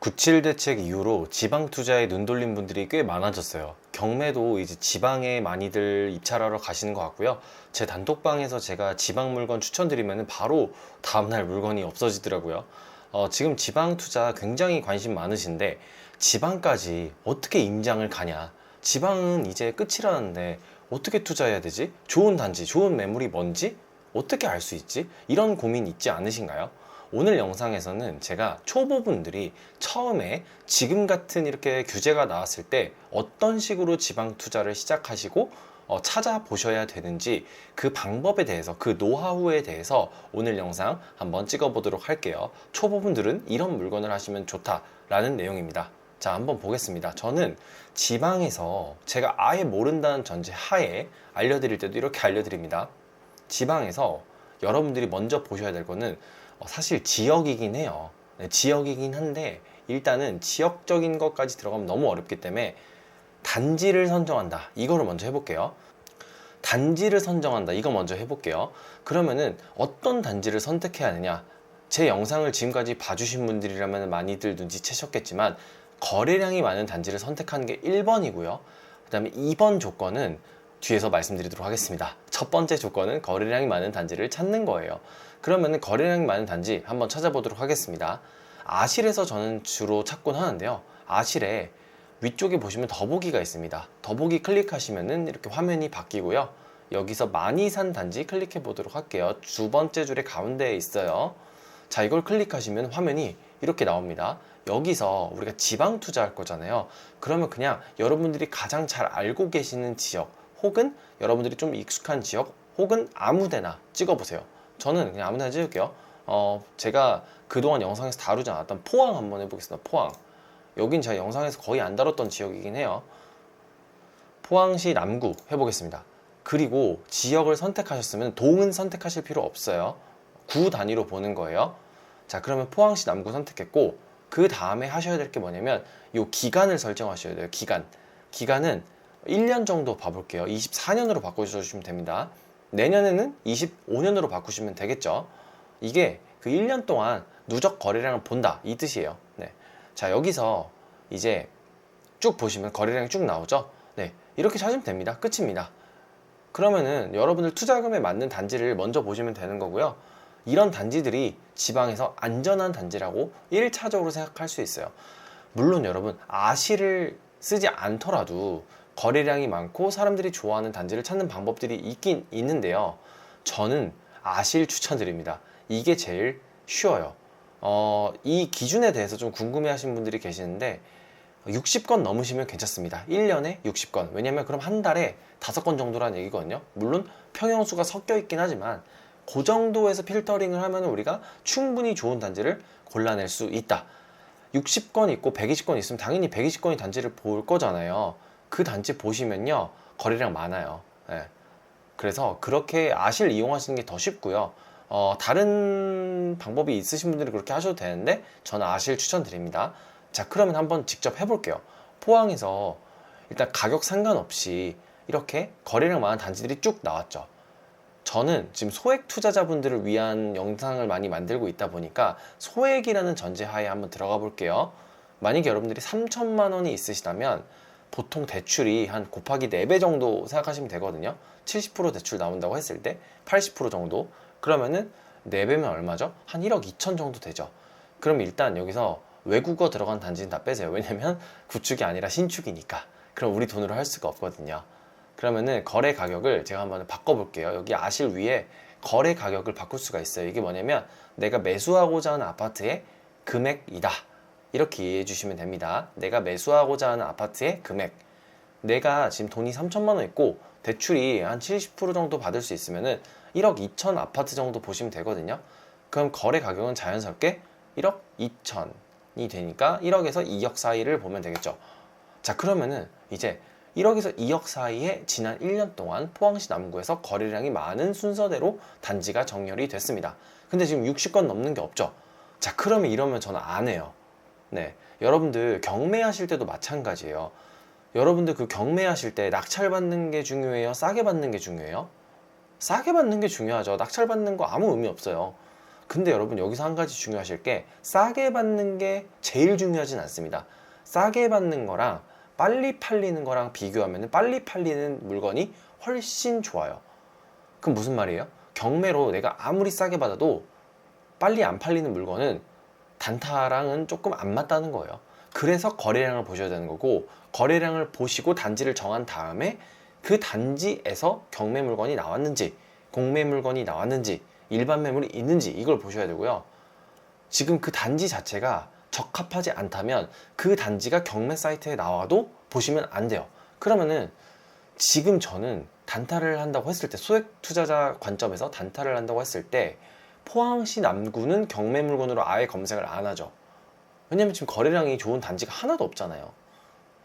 97 대책 이후로 지방 투자에 눈 돌린 분들이 꽤 많아졌어요. 경매도 이제 지방에 많이들 입찰하러 가시는 것 같고요. 제 단톡방에서 제가 지방 물건 추천드리면 바로 다음날 물건이 없어지더라고요. 어, 지금 지방 투자 굉장히 관심 많으신데 지방까지 어떻게 임장을 가냐? 지방은 이제 끝이라는데 어떻게 투자해야 되지? 좋은 단지, 좋은 매물이 뭔지 어떻게 알 수 있지? 이런 고민 있지 않으신가요? 오늘 영상에서는 제가 초보분들이 처음에 지금 같은 이렇게 규제가 나왔을 때 어떤 식으로 지방 투자를 시작하시고 어, 찾아보셔야 되는지 그 방법에 대해서 그 노하우에 대해서 오늘 영상 한번 찍어보도록 할게요. 초보분들은 이런 물건을 하시면 좋다라는 내용입니다. 자, 한번 보겠습니다. 저는 지방에서 제가 아예 모른다는 전제 하에 알려드릴 때도 이렇게 알려드립니다. 지방에서 여러분들이 먼저 보셔야 될 거는 어, 사실 지역이긴 해요. 네, 지역이긴 한데 일단은 지역적인 것까지 들어가면 너무 어렵기 때문에 단지를 선정한다. 이거를 먼저 해볼게요. 단지를 선정한다. 이거 먼저 해볼게요. 그러면은 어떤 단지를 선택해야 하느냐? 제 영상을 지금까지 봐주신 분들이라면 많이들 눈치채셨겠지만 거래량이 많은 단지를 선택하는 게 1번이고요. 그 다음에 2번 조건은 뒤에서 말씀드리도록 하겠습니다. 첫 번째 조건은 거래량이 많은 단지를 찾는 거예요. 그러면 거래량이 많은 단지 한번 찾아보도록 하겠습니다. 아실에서 저는 주로 찾곤 하는데요. 아실에 위쪽에 보시면 더보기가 있습니다. 더보기 클릭하시면은 이렇게 화면이 바뀌고요. 여기서 많이 산 단지 클릭해 보도록 할게요. 두 번째 줄의 가운데에 있어요. 자, 이걸 클릭하시면 화면이 이렇게 나옵니다. 여기서 우리가 지방 투자할 거잖아요. 그러면 그냥 여러분들이 가장 잘 알고 계시는 지역 혹은 여러분들이 좀 익숙한 지역 혹은 아무데나 찍어보세요. 저는 그냥 아무데나 찍을게요. 어, 제가 그동안 영상에서 다루지 않았던 포항 한번 해보겠습니다. 포항. 여긴 제가 영상에서 거의 안 다뤘던 지역이긴 해요. 포항시 남구 해보겠습니다. 그리고 지역을 선택하셨으면 동은 선택하실 필요 없어요. 구 단위로 보는 거예요. 자, 그러면 포항시 남구 선택했고, 그 다음에 하셔야 될 게 뭐냐면, 요 기간을 설정하셔야 돼요. 기간. 기간은 1년 정도 봐볼게요. 24년으로 바꿔주시면 됩니다. 내년에는 25년으로 바꾸시면 되겠죠. 이게 그 1년 동안 누적 거래량을 본다. 이 뜻이에요. 네. 자, 여기서 이제 쭉 보시면 거래량이 쭉 나오죠. 네. 이렇게 찾으면 됩니다. 끝입니다. 그러면은 여러분들 투자금에 맞는 단지를 먼저 보시면 되는 거고요. 이런 단지들이 지방에서 안전한 단지라고 1차적으로 생각할 수 있어요. 물론 여러분, 아시를 쓰지 않더라도 거래량이 많고 사람들이 좋아하는 단지를 찾는 방법들이 있긴 있는데요. 저는 아실 추천드립니다. 이게 제일 쉬워요. 어, 이 기준에 대해서 좀 궁금해 하신 분들이 계시는데 60건 넘으시면 괜찮습니다. 1년에 60건. 왜냐면 그럼 한 달에 5건 정도라는 얘기거든요. 물론 평형수가 섞여 있긴 하지만 그 정도에서 필터링을 하면 우리가 충분히 좋은 단지를 골라낼 수 있다. 60건 있고 120건 있으면 당연히 120건이 단지를 볼 거잖아요. 그 단지 보시면요. 거래량 많아요. 예. 그래서 그렇게 아실 이용하시는 게 더 쉽고요. 어, 다른 방법이 있으신 분들은 그렇게 하셔도 되는데 저는 아실 추천드립니다. 자, 그러면 한번 직접 해볼게요. 포항에서 일단 가격 상관없이 이렇게 거래량 많은 단지들이 쭉 나왔죠. 저는 지금 소액 투자자분들을 위한 영상을 많이 만들고 있다 보니까 소액이라는 전제하에 한번 들어가 볼게요. 만약에 여러분들이 3천만 원이 있으시다면 보통 대출이 한 곱하기 4배 정도 생각하시면 되거든요. 70% 대출 나온다고 했을 때 80% 정도. 그러면은 4배면 얼마죠? 한 1억 2천 정도 되죠. 그럼 일단 여기서 외국어 들어간 단지는 다 빼세요. 왜냐면 구축이 아니라 신축이니까. 그럼 우리 돈으로 할 수가 없거든요. 그러면은 거래 가격을 제가 한번 바꿔볼게요. 여기 아실 위에 거래 가격을 바꿀 수가 있어요. 이게 뭐냐면 내가 매수하고자 하는 아파트의 금액이다. 이렇게 이해해 주시면 됩니다. 내가 매수하고자 하는 아파트의 금액. 내가 지금 돈이 3천만 원 있고 대출이 한 70% 정도 받을 수 있으면은 1억 2천 아파트 정도 보시면 되거든요. 그럼 거래 가격은 자연스럽게 1억 2천이 되니까 1억에서 2억 사이를 보면 되겠죠. 자, 그러면은 이제 1억에서 2억 사이에 지난 1년 동안 포항시 남구에서 거래량이 많은 순서대로 단지가 정렬이 됐습니다. 근데 지금 60건 넘는 게 없죠. 자, 그러면 이러면 저는 안 해요. 네. 여러분들 경매하실 때도 마찬가지예요. 여러분들 그 경매하실 때 낙찰 받는 게 중요해요? 싸게 받는 게 중요해요? 싸게 받는 게 중요하죠. 낙찰 받는 거 아무 의미 없어요. 근데 여러분 여기서 한 가지 중요하실 게 싸게 받는 게 제일 중요하진 않습니다. 싸게 받는 거랑 빨리 팔리는 거랑 비교하면 빨리 팔리는 물건이 훨씬 좋아요. 그럼 무슨 말이에요? 경매로 내가 아무리 싸게 받아도 빨리 안 팔리는 물건은 단타랑은 조금 안 맞다는 거예요. 그래서 거래량을 보셔야 되는 거고 거래량을 보시고 단지를 정한 다음에 그 단지에서 경매 물건이 나왔는지 공매 물건이 나왔는지 일반 매물이 있는지 이걸 보셔야 되고요. 지금 그 단지 자체가 적합하지 않다면 그 단지가 경매 사이트에 나와도 보시면 안 돼요. 그러면은 지금 저는 단타를 한다고 했을 때 소액 투자자 관점에서 단타를 한다고 했을 때 포항시 남구는 경매 물건으로 아예 검색을 안 하죠. 왜냐면 지금 거래량이 좋은 단지가 하나도 없잖아요.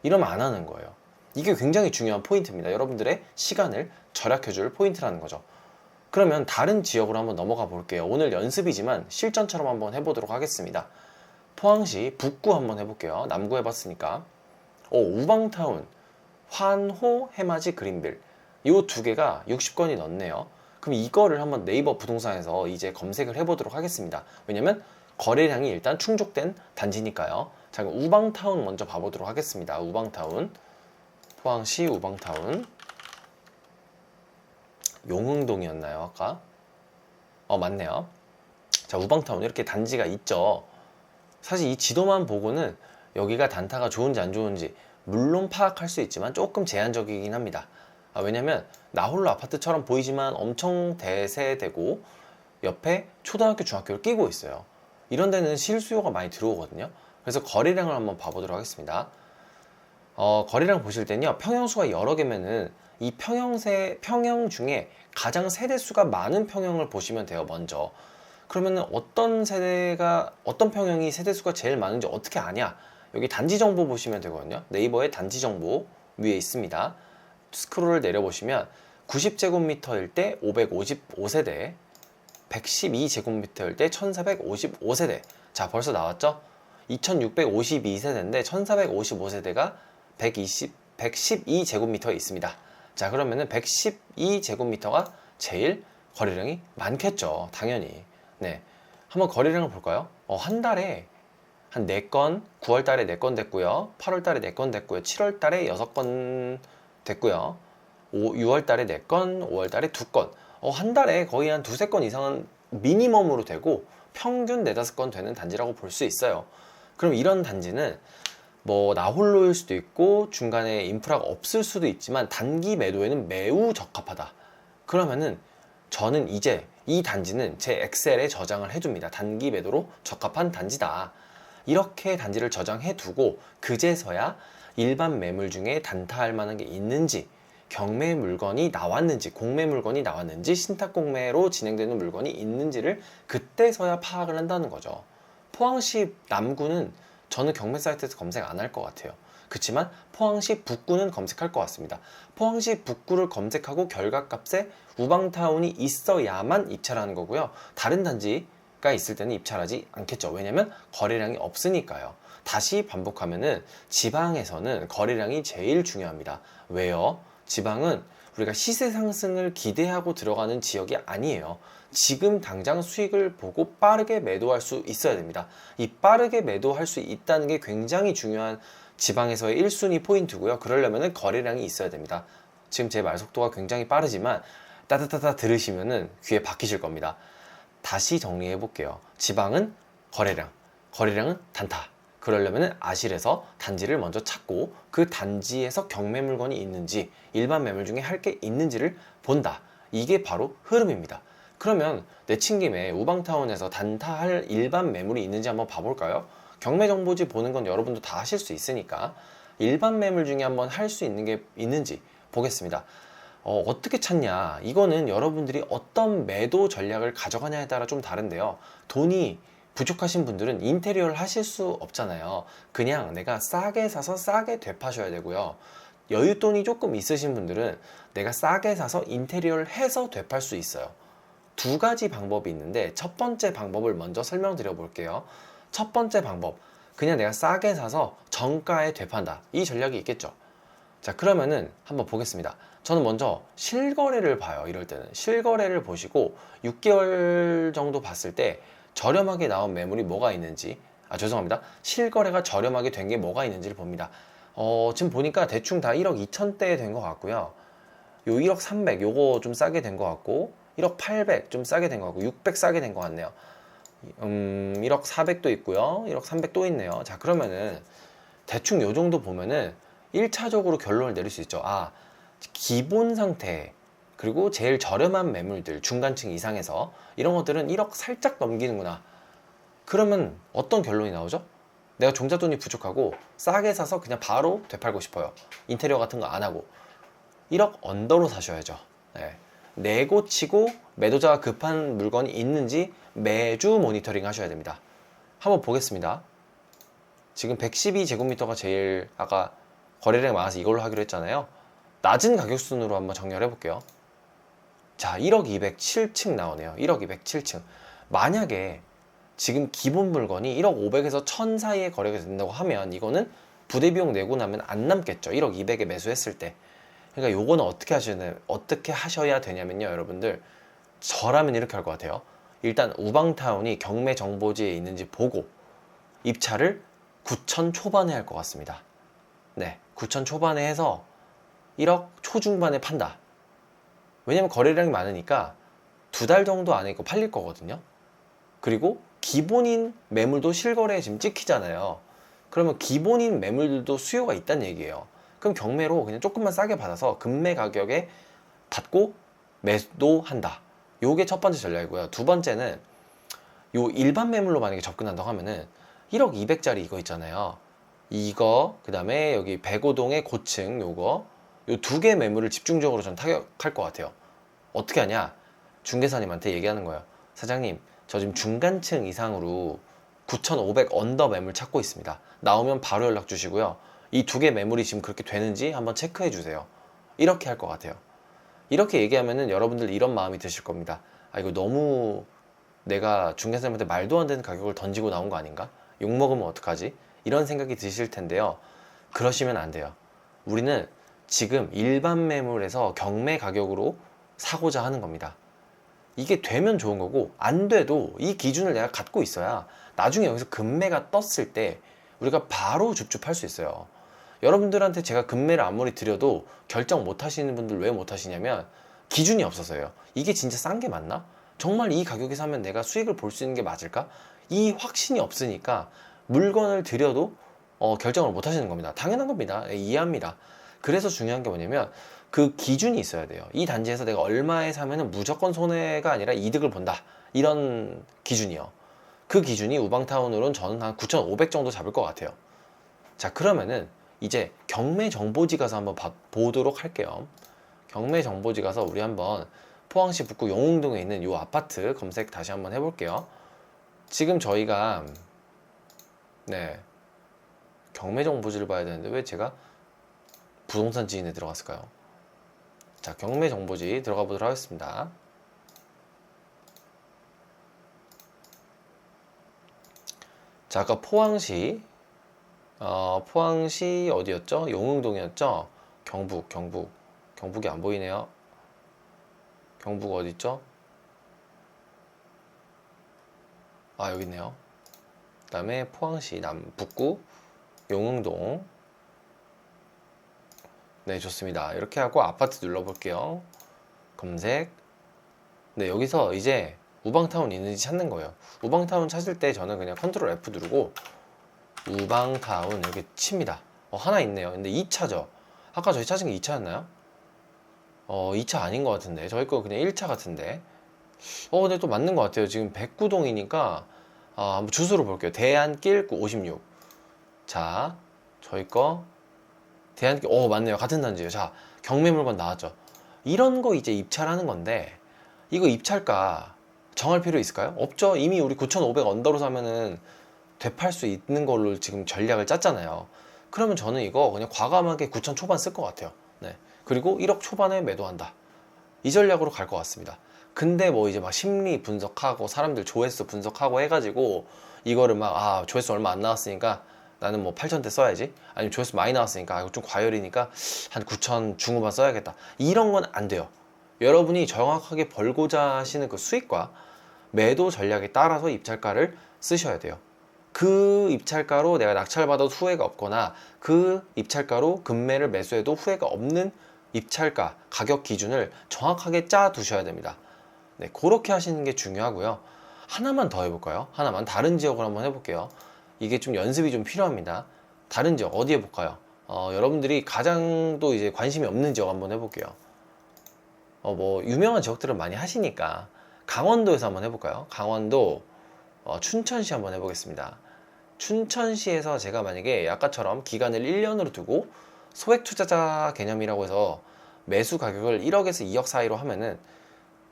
이러면 안 하는 거예요. 이게 굉장히 중요한 포인트입니다. 여러분들의 시간을 절약해줄 포인트라는 거죠. 그러면 다른 지역으로 한번 넘어가 볼게요. 오늘 연습이지만 실전처럼 한번 해보도록 하겠습니다. 포항시 북구 한번 해볼게요. 남구 해봤으니까. 오, 우방타운, 환호, 해맞이, 그린빌. 이 두 개가 60건이 넘네요. 그럼 이거를 한번 네이버 부동산에서 이제 검색을 해보도록 하겠습니다. 왜냐면 거래량이 일단 충족된 단지니까요. 자, 그럼 우방타운 먼저 봐보도록 하겠습니다. 우방타운. 포항시 우방타운. 용흥동이었나요, 아까? 어, 맞네요. 자, 우방타운 이렇게 단지가 있죠. 사실 이 지도만 보고는 여기가 단타가 좋은지 안 좋은지 물론 파악할 수 있지만 조금 제한적이긴 합니다. 아, 왜냐면 나홀로 아파트처럼 보이지만 엄청 대세되고 옆에 초등학교, 중학교를 끼고 있어요. 이런 데는 실수요가 많이 들어오거든요. 그래서 거래량을 한번 봐보도록 하겠습니다. 어, 거래량 보실 때는요, 평형수가 여러 개면은 이 평형세, 평형 중에 가장 세대수가 많은 평형을 보시면 돼요, 먼저. 그러면은 어떤 세대가, 어떤 평형이 세대수가 제일 많은지 어떻게 아냐? 여기 단지 정보 보시면 되거든요. 네이버에 단지 정보 위에 있습니다. 스크롤을 내려보시면 90제곱미터일 때 555세대, 112제곱미터일 때 1455세대. 자, 벌써 나왔죠? 2652세대인데 1455세대가 120, 112제곱미터에 있습니다. 자, 그러면은 112제곱미터가 제일 거래량이 많겠죠. 당연히. 네. 한번 거래량을 볼까요? 어, 한 달에 한 4건, 9월 달에 4건 됐고요. 8월 달에 4건 됐고요. 7월 달에 6건 됐고요. 5, 6월 달에 4건, 5월 달에 2건. 어, 한 달에 거의 한 두세 건 이상은 미니멈으로 되고 평균 4, 5건 되는 단지라고 볼 수 있어요. 그럼 이런 단지는 뭐 나홀로일 수도 있고 중간에 인프라가 없을 수도 있지만 단기 매도에는 매우 적합하다. 그러면은 저는 이제 이 단지는 제 엑셀에 저장을 해줍니다. 단기 매도로 적합한 단지다. 이렇게 단지를 저장해 두고 그제서야 일반 매물 중에 단타할 만한 게 있는지 경매 물건이 나왔는지 공매 물건이 나왔는지 신탁 공매로 진행되는 물건이 있는지를 그때서야 파악을 한다는 거죠. 포항시 남구는 저는 경매 사이트에서 검색 안 할 것 같아요. 그렇지만 포항시 북구는 검색할 것 같습니다. 포항시 북구를 검색하고 결과값에 우방타운이 있어야만 입찰하는 거고요. 다른 단지가 있을 때는 입찰하지 않겠죠. 왜냐면 거래량이 없으니까요. 다시 반복하면은 지방에서는 거래량이 제일 중요합니다. 왜요? 지방은 우리가 시세 상승을 기대하고 들어가는 지역이 아니에요. 지금 당장 수익을 보고 빠르게 매도할 수 있어야 됩니다. 이 빠르게 매도할 수 있다는 게 굉장히 중요한 지방에서의 1순위 포인트고요. 그러려면 거래량이 있어야 됩니다. 지금 제 말 속도가 굉장히 빠르지만 따뜻따뜻 들으시면은 귀에 박히실 겁니다. 다시 정리해 볼게요. 지방은 거래량, 거래량은 단타. 그러려면 아실에서 단지를 먼저 찾고 그 단지에서 경매 물건이 있는지 일반 매물 중에 할 게 있는지를 본다. 이게 바로 흐름입니다. 그러면 내친 김에 우방타운에서 단타할 일반 매물이 있는지 한번 봐볼까요? 경매 정보지 보는 건 여러분도 다 하실 수 있으니까 일반 매물 중에 한번 할 수 있는 게 있는지 보겠습니다. 어, 어떻게 찾냐? 이거는 여러분들이 어떤 매도 전략을 가져가냐에 따라 좀 다른데요. 돈이 부족하신 분들은 인테리어를 하실 수 없잖아요. 그냥 내가 싸게 사서 싸게 되파셔야 되고요. 여윳돈이 조금 있으신 분들은 내가 싸게 사서 인테리어를 해서 되팔 수 있어요. 두 가지 방법이 있는데 첫 번째 방법을 먼저 설명드려 볼게요. 첫 번째 방법. 그냥 내가 싸게 사서 정가에 되판다. 이 전략이 있겠죠. 자, 그러면은 한번 보겠습니다. 저는 먼저 실거래를 봐요. 이럴 때는. 실거래를 보시고 6개월 정도 봤을 때 저렴하게 나온 매물이 뭐가 있는지 아 죄송합니다. 실거래가 저렴하게 된 게 뭐가 있는지를 봅니다. 어 지금 보니까 대충 다 1억 2천대 된것 같고요. 요 1억 300 요거 좀 싸게 된 것 같고 1억 800 좀 싸게 된 것 같고 600 싸게 된 것 같네요. 음 1억 400도 있고요. 1억 300도 있네요. 자 그러면은 대충 요 정도 보면은 1차적으로 결론을 내릴 수 있죠. 아 기본 상태 그리고 제일 저렴한 매물들 중간층 이상에서 이런 것들은 1억 살짝 넘기는구나. 그러면 어떤 결론이 나오죠? 내가 종자 돈이 부족하고 싸게 사서 그냥 바로 되팔고 싶어요. 인테리어 같은 거 안 하고. 1억 언더로 사셔야죠. 네. 내고 치고 매도자가 급한 물건이 있는지 매주 모니터링 하셔야 됩니다. 한번 보겠습니다. 지금 112제곱미터가 제일 아까 거래량이 많아서 이걸로 하기로 했잖아요. 낮은 가격 순으로 한번 정렬해 볼게요 자 1억 207층 나오네요. 1억 207층. 만약에 지금 기본 물건이 1억 500에서 1000 사이에 거래가 된다고 하면 이거는 부대 비용 내고 나면 안 남겠죠. 1억 200에 매수했을 때. 그러니까 요거는 어떻게 하셔야 어떻게 하셔야 되냐면요 여러분들. 저라면 이렇게 할 것 같아요. 일단 우방타운이 경매 정보지에 있는지 보고 입찰을 9천 초반에 할 것 같습니다. 네 9천 초반에 해서 1억 초중반에 판다 왜냐면 거래량이 많으니까 두 달 정도 안에 이거 팔릴 거거든요. 그리고 기본인 매물도 실거래에 지금 찍히잖아요. 그러면 기본인 매물들도 수요가 있다는 얘기예요. 그럼 경매로 그냥 조금만 싸게 받아서 금매 가격에 받고 매도한다. 요게 첫 번째 전략이고요. 두 번째는 요 일반 매물로 만약에 접근한다고 하면은 1억 200짜리 이거 있잖아요. 이거 그다음에 여기 백오동의 고층 요거 요두개 매물을 집중적으로 전 타격할 것 같아요. 어떻게 하냐? 중개사님한테 얘기하는 거예요. 사장님, 저 지금 중간층 이상으로 9,500 언더 매물 찾고 있습니다. 나오면 바로 연락 주시고요. 이 두 개 매물이 지금 그렇게 되는지 한번 체크해 주세요. 이렇게 할 것 같아요. 이렇게 얘기하면은 여러분들 이런 마음이 드실 겁니다. 아, 이거 너무 내가 중개사님한테 말도 안 되는 가격을 던지고 나온 거 아닌가? 욕먹으면 어떡하지? 이런 생각이 드실 텐데요. 그러시면 안 돼요. 우리는 지금 일반 매물에서 경매 가격으로 사고자 하는 겁니다. 이게 되면 좋은 거고 안 돼도 이 기준을 내가 갖고 있어야 나중에 여기서 금매가 떴을 때 우리가 바로 줍줍할 수 있어요. 여러분들한테 제가 금매를 아무리 드려도 결정 못 하시는 분들 왜 못 하시냐면 기준이 없어서요. 이게 진짜 싼 게 맞나? 정말 이 가격에 사면 내가 수익을 볼 수 있는 게 맞을까? 이 확신이 없으니까 물건을 드려도 어, 결정을 못 하시는 겁니다. 당연한 겁니다. 네, 이해합니다. 그래서 중요한 게 뭐냐면 그 기준이 있어야 돼요. 이 단지에서 내가 얼마에 사면은 무조건 손해가 아니라 이득을 본다. 이런 기준이요. 그 기준이 우방타운으로는 저는 한 9,500 정도 잡을 것 같아요. 자, 그러면은 이제 경매 정보지 가서 한번 봐, 보도록 할게요. 경매 정보지 가서 우리 한번 포항시 북구 용흥동에 있는 이 아파트 검색 다시 한번 해볼게요. 지금 저희가 네 경매 정보지를 봐야 되는데 왜 제가 부동산 지인에 들어갔을까요? 자, 경매 정보지 들어가 보도록 하겠습니다. 자, 아까 포항시, 어, 포항시 어디였죠? 용흥동이었죠? 경북, 경북. 경북이 안 보이네요. 경북 어디 있죠? 아, 여기 있네요. 그 다음에 포항시 남북구 용흥동 네, 좋습니다. 이렇게 하고 아파트 눌러볼게요. 검색. 네, 여기서 이제 우방타운 있는지 찾는 거예요. 우방타운 찾을 때 저는 그냥 컨트롤 F 누르고 우방타운 이렇게 칩니다. 어, 하나 있네요. 근데 2차죠. 아까 저희 찾은 게 2차였나요? 어, 2차 아닌 것 같은데. 저희 거 그냥 1차 같은데. 어, 근데 또 맞는 것 같아요. 지금 백구동이니까 아, 한번 주소로 볼게요. 대안길 56. 자, 저희 거 대한기, 오, 맞네요. 같은 단지예요. 자, 경매 물건 나왔죠. 이런 거 이제 입찰하는 건데, 이거 입찰가 정할 필요 있을까요? 없죠. 이미 우리 9,500 언더로 사면은 되팔 수 있는 걸로 지금 전략을 짰잖아요. 그러면 저는 이거 그냥 과감하게 9,000 초반 쓸 것 같아요. 네. 그리고 1억 초반에 매도한다. 이 전략으로 갈 것 같습니다. 근데 뭐 이제 막 심리 분석하고 사람들 조회수 분석하고 해가지고 이거를 막, 아, 조회수 얼마 안 나왔으니까 나는 뭐 8천대 써야지 아니면 조회수 많이 나왔으니까 아, 이거 좀 과열이니까 한 9천 중후반 써야겠다 이런 건 안 돼요 여러분이 정확하게 벌고자 하시는 그 수익과 매도 전략에 따라서 입찰가를 쓰셔야 돼요. 그 입찰가로 내가 낙찰 받아도 후회가 없거나 그 입찰가로 금매를 매수해도 후회가 없는 입찰가 가격 기준을 정확하게 짜 두셔야 됩니다. 네, 그렇게 하시는 게 중요하고요. 하나만 더 해볼까요? 하나만 다른 지역을 한번 해볼게요. 이게 좀 연습이 좀 필요합니다. 다른 지역 어디 해볼까요? 어, 여러분들이 가장 또 이제 관심이 없는 지역 한번 해볼게요. 어, 뭐 유명한 지역들은 많이 하시니까 강원도에서 한번 해볼까요? 강원도 어, 춘천시 한번 해보겠습니다. 춘천시에서 제가 만약에 아까처럼 기간을 1년으로 두고 소액 투자자 개념이라고 해서 매수 가격을 1억에서 2억 사이로 하면은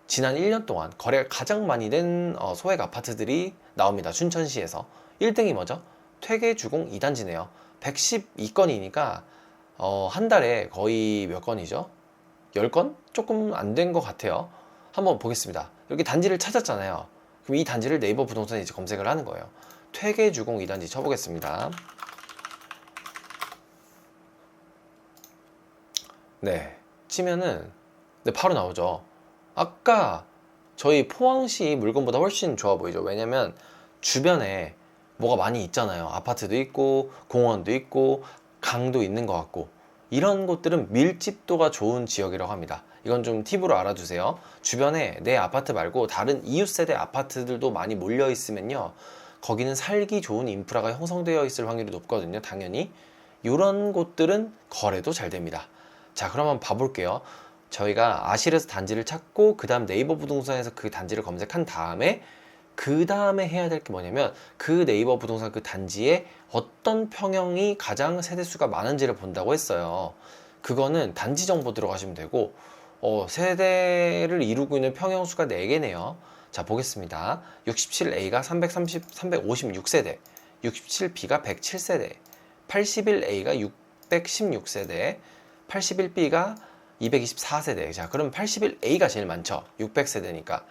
지난 1년 동안 거래가 가장 많이 된 어, 소액 아파트들이 나옵니다. 춘천시에서 1등이 뭐죠? 퇴계 주공 2단지네요. 112건이니까 어, 한 달에 거의 몇 건이죠? 10건? 조금 안 된 것 같아요. 한번 보겠습니다. 여기 단지를 찾았잖아요. 그럼 이 단지를 네이버 부동산에 이제 검색을 하는 거예요. 퇴계 주공 2단지 쳐보겠습니다. 네. 치면은 네, 바로 나오죠. 아까 저희 포항시 물건보다 훨씬 좋아 보이죠. 왜냐면 주변에 뭐가 많이 있잖아요. 아파트도 있고 공원도 있고 강도 있는 것 같고 이런 곳들은 밀집도가 좋은 지역이라고 합니다. 이건 좀 팁으로 알아두세요. 주변에 내 아파트 말고 다른 이웃 세대 아파트들도 많이 몰려 있으면요. 거기는 살기 좋은 인프라가 형성되어 있을 확률이 높거든요. 당연히. 이런 곳들은 거래도 잘 됩니다. 자, 그러면 봐볼게요. 저희가 아실에서 단지를 찾고 그 다음 네이버 부동산에서 그 단지를 검색한 다음에 그 다음에 해야 될 게 뭐냐면 그 네이버 부동산 그 단지에 어떤 평형이 가장 세대수가 많은지를 본다고 했어요. 그거는 단지 정보 들어가시면 되고 어, 세대를 이루고 있는 평형수가 4개네요. 자 보겠습니다. 67A가 330, 356세대, 67B가 107세대, 81A가 616세대, 81B가 224세대. 자, 그럼 81A가 제일 많죠. 600세대니까.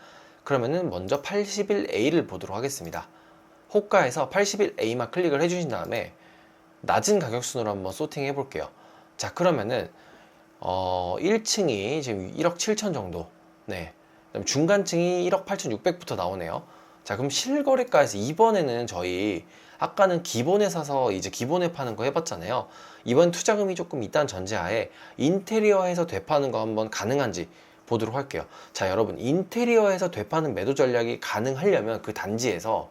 그러면은 먼저 81A를 보도록 하겠습니다. 호가에서 81A만 클릭을 해주신 다음에 낮은 가격 순으로 한번 소팅 해볼게요. 자, 그러면은 어, 1층이 지금 1억 7천 정도. 네. 중간층이 1억 8천6백부터 나오네요. 자, 그럼 실거래가에서 이번에는 저희 아까는 기본에 사서 이제 기본에 파는 거 해봤잖아요. 이번 투자금이 조금 있다는 전제하에 인테리어에서 되파는 거 한번 가능한지 보도록 할게요. 자, 여러분 인테리어에서 되파는 매도 전략이 가능하려면 그 단지에서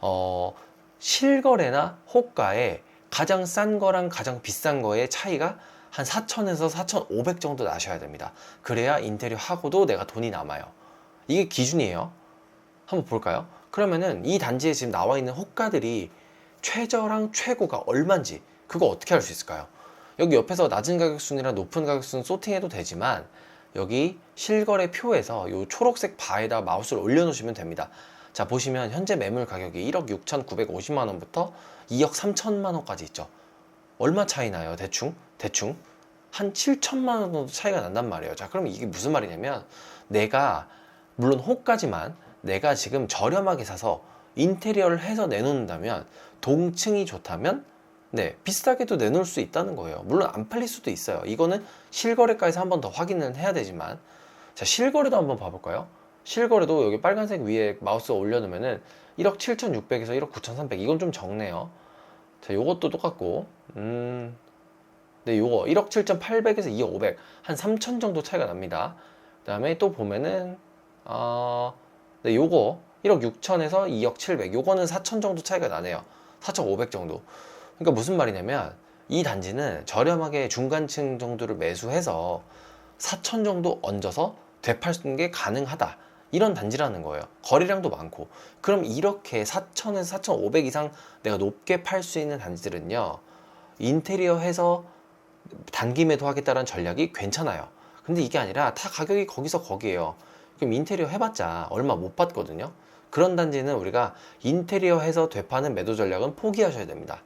어, 실거래나 호가에 가장 싼 거랑 가장 비싼 거의 차이가 한 4천에서 4,500 정도 나셔야 됩니다. 그래야 인테리어 하고도 내가 돈이 남아요. 이게 기준이에요. 한번 볼까요? 그러면은 이 단지에 지금 나와 있는 호가들이 최저랑 최고가 얼마인지 그거 어떻게 알 수 있을까요? 여기 옆에서 낮은 가격순이랑 높은 가격순 소팅해도 되지만 여기 실거래 표에서 이 초록색 바에다 마우스를 올려놓으시면 됩니다. 자 보시면 현재 매물 가격이 1억 6,950만 원부터 2억 3천만 원까지 있죠. 얼마 차이 나요? 대충 대충 한 7천만 원 정도 차이가 난단 말이에요. 자 그럼 이게 무슨 말이냐면 내가 물론 호까지만 내가 지금 저렴하게 사서 인테리어를 해서 내놓는다면 동층이 좋다면 네 비싸게도 내놓을 수 있다는 거예요. 물론 안 팔릴 수도 있어요. 이거는 실거래가에서 한 번 더 확인을 해야 되지만. 자 실거래도 한번 봐볼까요? 실거래도 여기 빨간색 위에 마우스 올려놓으면은 1억 7,600에서 1억 9,300 이건 좀 적네요. 자 요것도 똑같고. 음 네, 요거 1억 7,800에서 2억 500, 한 3천 정도 차이가 납니다. 그 다음에 또 보면은, 어, 네, 요거 1억 6천에서 2억 700 요거는 4천 정도 차이가 나네요. 4,500 정도 그러니까 무슨 말이냐면 이 단지는 저렴하게 중간층 정도를 매수해서 4천 정도 얹어서 되팔는 게 가능하다. 이런 단지라는 거예요. 거래량도 많고. 그럼 이렇게 4천에서 4,500 이상 내가 높게 팔 수 있는 단지들은요 인테리어 해서 단기 매도하겠다는 전략이 괜찮아요. 근데 이게 아니라 다 가격이 거기서 거기에요. 그럼 인테리어 해봤자 얼마 못 받거든요. 그런 단지는 우리가 인테리어 해서 되파는 매도 전략은 포기하셔야 됩니다.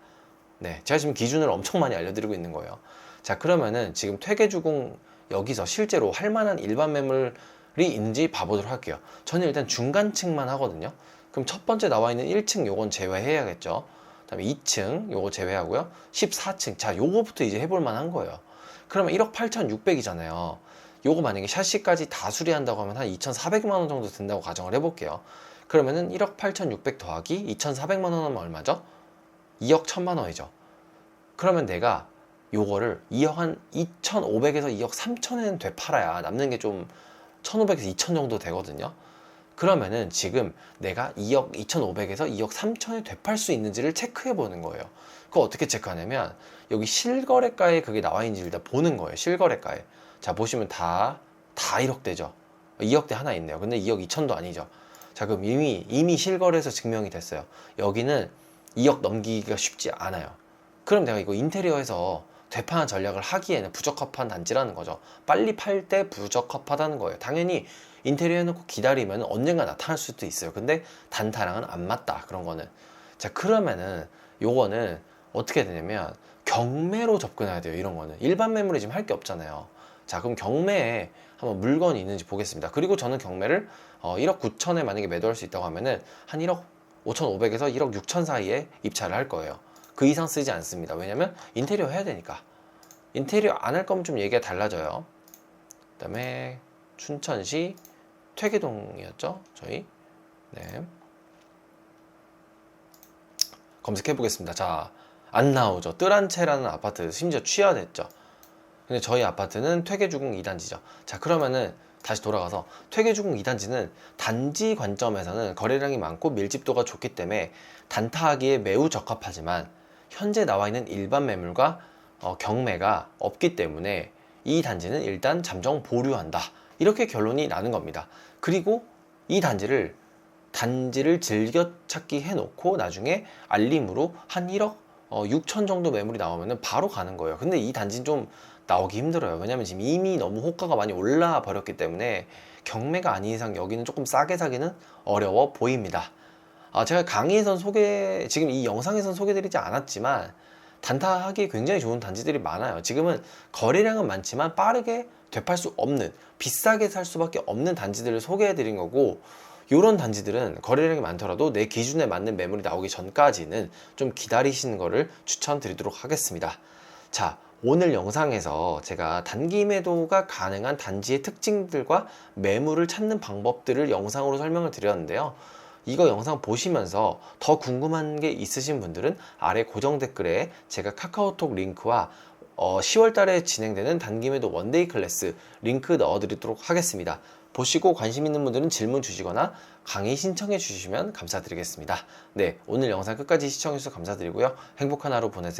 네, 제가 지금 기준을 엄청 많이 알려드리고 있는 거예요. 자, 그러면은 지금 퇴계주공 여기서 실제로 할 만한 일반 매물이 있는지 봐보도록 할게요. 저는 일단 중간층만 하거든요. 그럼 첫 번째 나와 있는 1층 요건 제외해야겠죠. 그다음에 2층 요거 제외하고요. 14층 자 요거부터 이제 해볼 만한 거예요. 그러면 1억 8,600이잖아요. 요거 만약에 샤시까지 다 수리한다고 하면 한 2,400만 원 정도 든다고 가정을 해볼게요. 그러면은 1억 8,600 더하기 2,400만 원 하면 얼마죠? 2억 1천만 원이죠. 그러면 내가 요거를 2억 한 2,500에서 2억 3천엔 되팔아야 남는 게 좀 1,500에서 2천 정도 되거든요. 그러면은 지금 내가 2억 2,500에서 2억 3천에 되팔 수 있는지를 체크해 보는 거예요. 그거 어떻게 체크하냐면 여기 실거래가에 그게 나와 있는지 일단 보는 거예요. 실거래가에. 자, 보시면 다, 다 1억대죠. 2억대 하나 있네요. 근데 2억 2천도 아니죠. 자, 그럼 이미, 이미 실거래에서 증명이 됐어요. 여기는 2억 넘기기가 쉽지 않아요. 그럼 내가 이거 인테리어에서 되파한 전략을 하기에는 부적합한 단지라는 거죠. 빨리 팔 때 부적합하다는 거예요. 당연히 인테리어 해놓고 기다리면 언젠가 나타날 수도 있어요. 근데 단타랑은 안 맞다. 그런 거는. 자, 그러면은 요거는 어떻게 되냐면 경매로 접근해야 돼요. 이런 거는. 일반 매물에 지금 할 게 없잖아요. 자, 그럼 경매에 한번 물건이 있는지 보겠습니다. 그리고 저는 경매를 어, 1억 9천에 만약에 매도할 수 있다고 하면은 한 1억 5,500에서 1억 6천 사이에 입찰을 할 거예요. 그 이상 쓰지 않습니다. 왜냐면 인테리어 해야 되니까. 인테리어 안 할 거면 좀 얘기가 달라져요. 그 다음에 춘천시 퇴계동이었죠, 저희. 네. 검색해 보겠습니다. 자, 안 나오죠. 뜰한채라는 아파트 심지어 취하됐죠. 근데 저희 아파트는 퇴계주공 2단지죠. 자, 그러면은 다시 돌아가서 퇴계주공 2단지는 단지 관점에서는 거래량이 많고 밀집도가 좋기 때문에 단타하기에 매우 적합하지만 현재 나와 있는 일반 매물과 어, 경매가 없기 때문에 이 단지는 일단 잠정 보류한다. 이렇게 결론이 나는 겁니다. 그리고 이 단지를 단지를 즐겨 찾기 해놓고 나중에 알림으로 한 1억 어, 6천 정도 매물이 나오면 바로 가는 거예요. 근데 이 단지는 좀 나오기 힘들어요. 왜냐면 지금 이미 너무 호가가 많이 올라 버렸기 때문에 경매가 아닌 이상 여기는 조금 싸게 사기는 어려워 보입니다. 아, 제가 강의에선 소개, 지금 이 영상에선 소개드리지 않았지만 단타하기 굉장히 좋은 단지들이 많아요. 지금은 거래량은 많지만 빠르게 되팔 수 없는, 비싸게 살 수밖에 없는 단지들을 소개해 드린 거고, 이런 단지들은 거래량이 많더라도 내 기준에 맞는 매물이 나오기 전까지는 좀 기다리시는 거를 추천드리도록 하겠습니다. 자, 오늘 영상에서 제가 단기 매도가 가능한 단지의 특징들과 매물을 찾는 방법들을 영상으로 설명을 드렸는데요. 이거 영상 보시면서 더 궁금한 게 있으신 분들은 아래 고정 댓글에 제가 카카오톡 링크와 어, 10월 달에 진행되는 단기 매도 원데이 클래스 링크 넣어 드리도록 하겠습니다. 보시고 관심 있는 분들은 질문 주시거나 강의 신청해 주시면 감사드리겠습니다. 네, 오늘 영상 끝까지 시청해 주셔서 감사드리고요. 행복한 하루 보내세요.